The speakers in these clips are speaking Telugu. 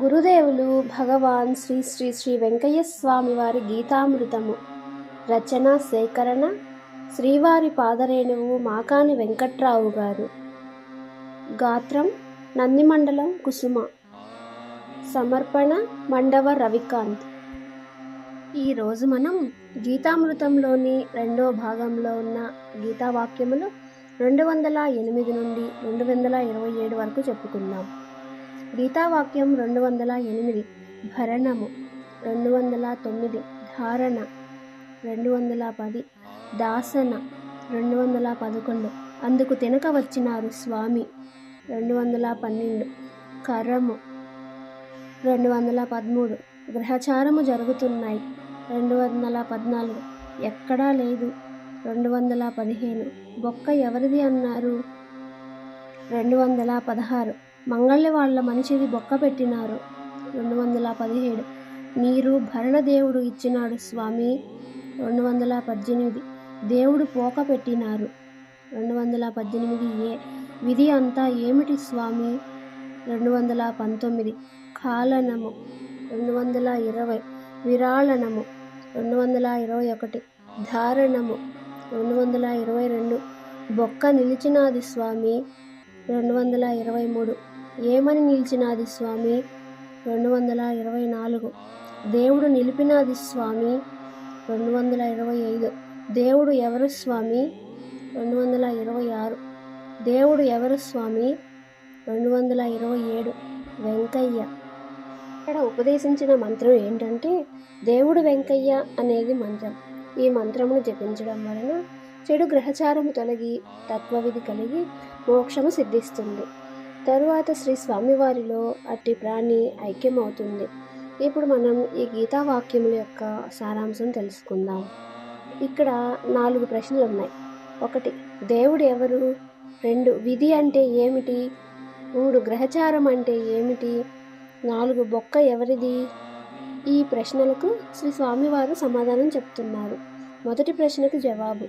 గురుదేవులు భగవాన్ శ్రీ శ్రీ శ్రీ వెంకయ్య స్వామి వారి గీతామృతము. రచన సేకరణ శ్రీవారి పాదరేణువు మాకాని వెంకట్రావు గారు. గాత్రం నందిమండలం కుసుమ. సమర్పణ మండవ రవికాంత్. ఈరోజు మనం గీతామృతంలోని రెండో భాగంలో ఉన్న గీతావాక్యములు రెండు వందల ఎనిమిది నుండి రెండు వందల ఇరవై ఏడు వరకు చెప్పుకుందాం. గీతావాక్యం రెండు వందల ఎనిమిది. భరణము రెండు వందల తొమ్మిది. ధారణ రెండు వందల పది. దాసన రెండు వందల పదకొండు. అందుకు తినక వచ్చినారు స్వామి రెండు వందల పన్నెండు. కరము రెండు వందల పదమూడు. గ్రహచారము జరుగుతున్నాయి రెండు వందల పద్నాలుగు. ఎక్కడా లేదు రెండు వందల పదిహేను. బొక్క ఎవరిది అన్నారు? రెండు వందల పదహారు. మంగళ్య వాళ్ళ మనిషిది బొక్క పెట్టినారు. రెండు వందల పదిహేడు మీరు భరణదేవుడు ఇచ్చినాడు స్వామి. రెండు వందల పద్దెనిమిది దేవుడు పోక పెట్టినారు. రెండు వందల పద్దెనిమిది ఏ విధి అంతా ఏమిటి స్వామి? రెండు వందల పంతొమ్మిది కాలనము. రెండు వందల ఇరవై విరాళనము. రెండు వందల ఇరవై ఒకటి ధారణము. రెండు వందల ఇరవై రెండు బొక్క నిలిచినాది స్వామి. రెండు వందల ఇరవై మూడు ఏమని నిలిచినాది స్వామి? రెండు వందల ఇరవై నాలుగు. దేవుడు నిలిపినాది స్వామి? రెండు వందల ఇరవై ఐదు. దేవుడు ఎవరు స్వామి? రెండు వందల ఇరవై ఆరు. దేవుడు ఎవరు స్వామి? రెండు వందల ఇరవై ఏడు. వెంకయ్య. ఇక్కడ ఉపదేశించిన మంత్రం ఏంటంటే దేవుడు వెంకయ్య అనేది మంత్రం. ఈ మంత్రమును జపించడం వలన చెడు గ్రహచారము తొలగి తత్వవిధి కలిగి మోక్షము సిద్ధిస్తుంది. తరువాత శ్రీ స్వామివారిలో అట్టి ప్రాణి ఐక్యమవుతుంది. ఇప్పుడు మనం ఈ గీతావాక్యముల యొక్క సారాంశం తెలుసుకుందాం. ఇక్కడ నాలుగు ప్రశ్నలు ఉన్నాయి. ఒకటి దేవుడు ఎవరు? రెండు విధి అంటే ఏమిటి? మూడు గ్రహచారం అంటే ఏమిటి? నాలుగు బొక్క ఎవరిది? ఈ ప్రశ్నలకు శ్రీ స్వామివారు సమాధానం చెప్తున్నారు. మొదటి ప్రశ్నకు జవాబు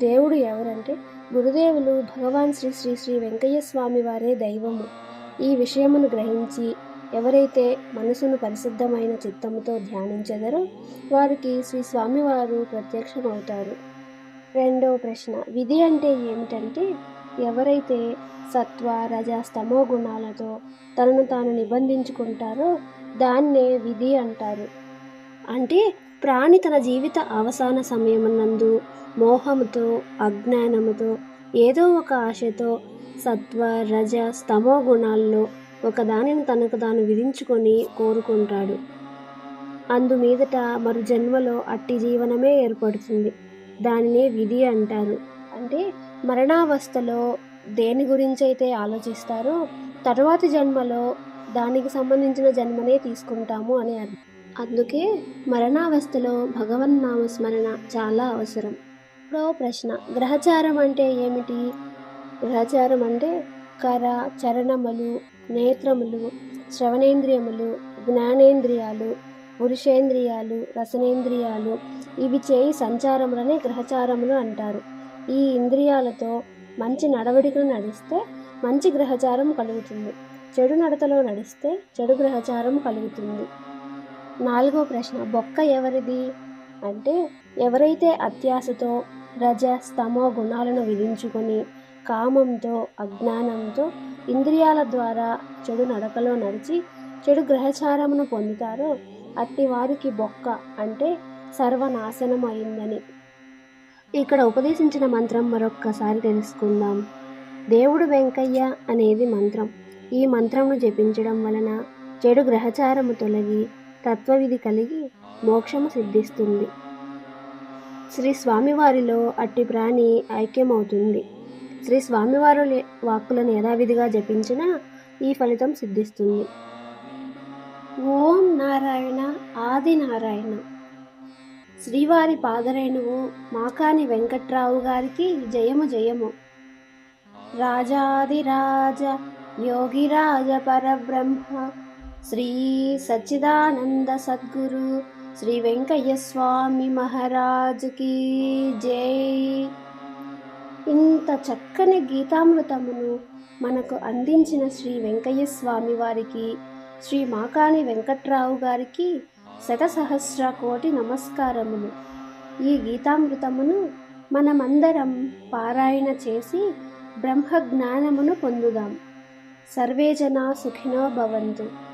దేవుడు ఎవరంటే గురుదేవులు భగవాన్ శ్రీ శ్రీ శ్రీ వెంకయ్య స్వామి వారే దైవము. ఈ విషయమును గ్రహించి ఎవరైతే మనసును పరిశుద్ధమైన చిత్తముతో ధ్యానించెదరో వారికి శ్రీ స్వామివారు ప్రత్యక్షమవుతారు. రెండవ ప్రశ్న విధి అంటే ఏమిటంటే ఎవరైతే సత్వ రజ స్తమో గుణాలతో తనను తాను నిబంధించుకుంటారో దాన్నే విధి అంటారు. అంటే ప్రాణి తన జీవిత అవసాన సమయమునందు మోహముతో అజ్ఞానముతో ఏదో ఒక ఆశతో సత్వ రజ స్తమో గుణాల్లో ఒకదానిని తనకు తాను విధించుకొని కోరుకుంటాడు. అందు మీదట మరు జన్మలో అట్టి జీవనమే ఏర్పడుతుంది. దానినే విధి అంటారు. అంటే మరణావస్థలో దేని గురించి అయితే ఆలోచిస్తారో తరువాతి జన్మలో దానికి సంబంధించిన జన్మనే తీసుకుంటాము అని అర్థం. అందుకే మరణావస్థలో భగవన్నామ స్మరణ చాలా అవసరం. ఇప్పుడు ప్రశ్న గ్రహచారం అంటే ఏమిటి? గ్రహచారం అంటే కర చరణములు నేత్రములు శ్రవణేంద్రియములు జ్ఞానేంద్రియాలు పురుషేంద్రియాలు రసనేంద్రియాలు. ఇవి చేయి సంచారములనే గ్రహచారములు అంటారు. ఈ ఇంద్రియాలతో మంచి నడవడికను నడిస్తే మంచి గ్రహచారం కలుగుతుంది. చెడు నడతలో నడిస్తే చెడు గ్రహచారం కలుగుతుంది. నాలుగో ప్రశ్న బొక్క ఎవరిది? అంటే ఎవరైతే అత్యాశతో రజ స్తమో గుణాలను విధించుకొని కామంతో అజ్ఞానంతో ఇంద్రియాల ద్వారా చెడు నడకలో నడిచి చెడు గ్రహచారమును పొందుతారో అట్టి వారికి బొక్క అంటే సర్వనాశనం అయిందని ఇక్కడ ఉపదేశించిన మంత్రం మరొక్కసారి తెలుసుకుందాం. దేవుడు వెంకయ్య అనేది మంత్రం. ఈ మంత్రంను జపించడం వలన చెడు గ్రహచారము తొలగి తత్వవిధి కలిగి మోక్షము సిద్ధిస్తుంది. శ్రీ స్వామివారిలో అట్టి ప్రాణి ఐక్యమవుతుంది. శ్రీ స్వామివారు వాక్కులను యథావిధిగా జపించినా ఈ ఫలితం సిద్ధిస్తుంది. ఓం నారాయణ ఆది నారాయణ. శ్రీవారి పాదరేణువు మాకాని వెంకట్రావు గారికి జయము జయము. రాజాదిరాజ యోగిరాజ పరబ్రహ్మ. శ్రీ సచ్చిదానంద సద్గురు శ్రీ వెంకయ్య స్వామి మహారాజుకి జై. ఇంత చక్కని గీతామృతమును మనకు అందించిన శ్రీ వెంకయ్య స్వామి వారికి శ్రీ మాకాని వెంకట్రావు గారికి శతసహస్ర కోటి నమస్కారములు. ఈ గీతామృతమును మనమందరం పారాయణ చేసి బ్రహ్మ జ్ఞానమును పొందుదాం. సర్వే జనా సుఖినో భవంతు.